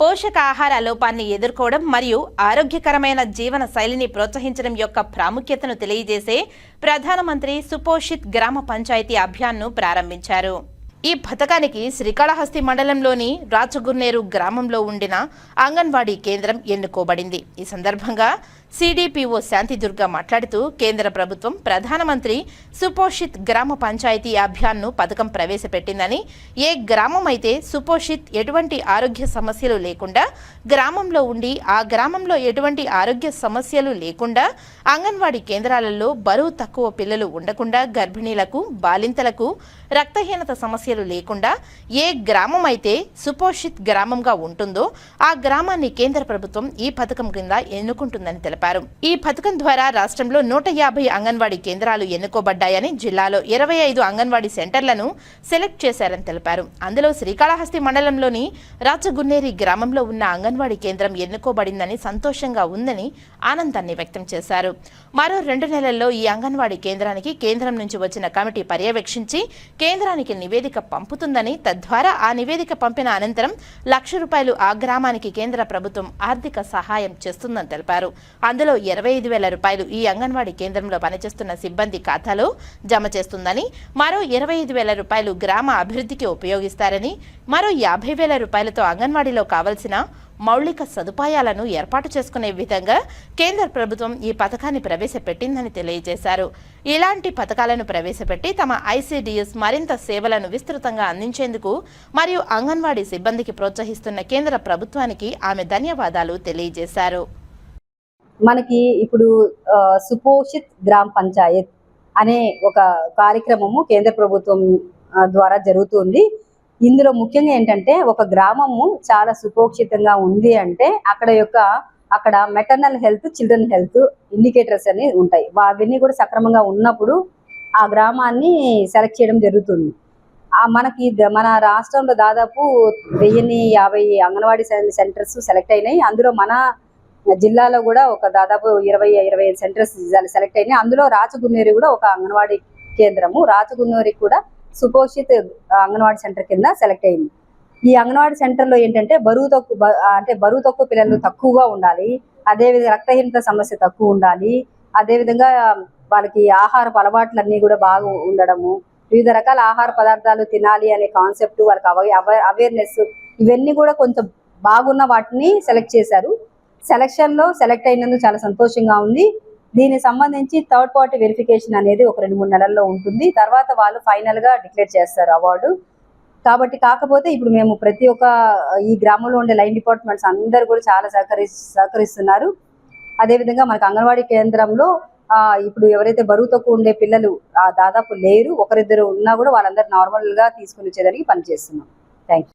పోషకాహార లోపాన్ని ఎదుర్కోవడం మరియు ఆరోగ్యకరమైన జీవన శైలిని ప్రోత్సహించడం యొక్క ప్రాముఖ్యతను తెలియజేసే ప్రధానమంత్రి సుపోషిత్ గ్రామ పంచాయతీ అభియాన్ను ప్రారంభించారు. ఈ పథకానికి శ్రీకాళహస్తి మండలంలోని రాచగున్నేరు గ్రామంలో ఉండిన అంగన్వాడీ కేంద్రం ఎన్నుకోబడింది. ఈ సందర్భంగా సిడిపిఓ శాంతిదుర్గ మాట్లాడుతూ కేంద్ర ప్రభుత్వం ప్రధానమంత్రి సుపోషిత్ గ్రామ పంచాయతీ అభియాన్ను పథకం ప్రవేశపెట్టిందని ఏ గ్రామం అయితే సుపోషిత్ ఎటువంటి ఆరోగ్య సమస్యలు లేకుండా గ్రామంలో ఉండి ఆ గ్రామంలో ఎటువంటి ఆరోగ్య సమస్యలు లేకుండా అంగన్వాడీ కేంద్రాలలో బరువు తక్కువ పిల్లలు ఉండకుండా గర్భిణీలకు బాలింతలకు రక్తహీనత సమస్యలు లేకుండా ఏ గ్రామం అయితే సుపోషిత్ గ్రామంగా ఉంటుందో ఆ గ్రామాన్ని కేంద్ర ప్రభుత్వం ఈ పథకం కింద ఎన్నుకుంటుందని తెలిపారు. ఈ పథకం ద్వారా రాష్ట్రంలో నూట యాభై అంగన్వాడీ కేంద్రాలు ఎన్నుకోబడ్డాయని జిల్లాలో ఇరవై ఐదు అంగన్వాడీ సెంటర్లను సెలెక్ట్ చేశారని తెలిపారు. అందులో శ్రీకాళహస్తి మండలంలోని రాచగున్నేరి గ్రామంలో ఉన్న అంగన్వాడీ కేంద్రం ఎన్నుకోబడిందని సంతోషంగా ఉందని ఆనందాన్ని వ్యక్తం చేశారు. మరో రెండు నెలల్లో ఈ అంగన్వాడీ కేంద్రానికి కేంద్రం నుంచి వచ్చిన కమిటీ పర్యవేక్షించి కేంద్రానికి నివేదిక పంపుతుందని తద్వారా ఆ నివేదిక పంపిన అనంతరం లక్ష రూపాయలు ఆ గ్రామానికి కేంద్ర ప్రభుత్వం ఆర్థిక సహాయం చేస్తుందని తెలిపారు. అందులో ఇరవై ఐదు వేల రూపాయలు ఈ అంగన్వాడీ కేంద్రంలో పనిచేస్తున్న సిబ్బంది ఖాతాలో జమ చేస్తుందని మరో ఇరవై ఐదు వేల రూపాయలు గ్రామ అభివృద్ధికి ఉపయోగిస్తారని మరో యాభై వేల రూపాయలతో అంగన్వాడీలో కావలసిన మౌలిక సదుపాయాలను ఏర్పాటు చేసుకునే విధంగా కేంద్ర ప్రభుత్వం ఈ పథకాన్ని ప్రవేశపెట్టిందని తెలియజేశారు. ఇలాంటి పథకాలను ప్రవేశపెట్టి తమ ఐసీడీఎస్ మరింత సేవలను విస్తృతంగా అందించేందుకు మరియు అంగన్వాడీ సిబ్బందికి ప్రోత్సహిస్తున్న కేంద్ర ప్రభుత్వానికి ఆమె ధన్యవాదాలు తెలియజేశారు. మనకి ఇప్పుడు సుపోషిత్ గ్రామ పంచాయత్ అనే ఒక కార్యక్రమము కేంద్ర ప్రభుత్వం ద్వారా జరుగుతుంది ఇందులో ముఖ్యంగా ఏంటంటే ఒక గ్రామము చాలా సుపోక్షితంగా ఉంది అంటే అక్కడ యొక్క అక్కడ maternal health children health indicators అని ఉంటాయి. అవన్నీ కూడా సక్రమంగా ఉన్నప్పుడు ఆ గ్రామాన్ని సెలెక్ట్ చేయడం జరుగుతుంది. మనకి మన రాష్ట్రంలో దాదాపు వెయ్యిన్ని యాభై అంగన్వాడీ సెంటర్స్ సెలెక్ట్ అయినాయి. అందులో మన జిల్లాలో కూడా ఒక దాదాపు ఇరవై ఇరవై ఐదు సెంటర్స్ సెలెక్ట్ అయినాయి. అందులో రాచగున్నేరు కూడా ఒక అంగన్వాడీ కేంద్రము. రాచగున్నేరికి కూడా సుపోషిత్ అంగన్వాడీ సెంటర్ కింద సెలెక్ట్ అయింది. ఈ అంగన్వాడీ సెంటర్లో ఏంటంటే బరువు తక్కువ అంటే బరువు తక్కువ పిల్లలు తక్కువగా ఉండాలి అదేవిధంగా రక్తహీనత సమస్య తక్కువ ఉండాలి అదేవిధంగా వాళ్ళకి ఆహారపు అలవాట్లు కూడా బాగా ఉండడము వివిధ రకాల ఆహార పదార్థాలు తినాలి అనే కాన్సెప్ట్ వాళ్ళకి అవే అవేర్నెస్ ఇవన్నీ కూడా కొంచెం బాగున్న వాటిని సెలెక్ట్ చేశారు. సెలక్షన్లో సెలెక్ట్ అయినందుకు చాలా సంతోషంగా ఉంది. దీనికి సంబంధించి థర్డ్ పార్టీ వెరిఫికేషన్ అనేది ఒక రెండు మూడు నెలల్లో ఉంటుంది. తర్వాత వాళ్ళు ఫైనల్గా డిక్లేర్ చేస్తారు అవార్డు. కాబట్టి కాకపోతే ఇప్పుడు మేము ప్రతి ఒక్క ఈ గ్రామంలో ఉండే లైన్ డిపార్ట్మెంట్స్ అందరూ కూడా చాలా సహకరి సహకరిస్తున్నారు. అదేవిధంగా మనకు అంగన్వాడీ కేంద్రంలో ఇప్పుడు ఎవరైతే బరువు తక్కువ ఉండే పిల్లలు దాదాపు లేరు. ఒకరిద్దరు ఉన్నా కూడా వాళ్ళందరూ నార్మల్గా తీసుకుని వచ్చేదానికి పనిచేస్తున్నాం. థ్యాంక్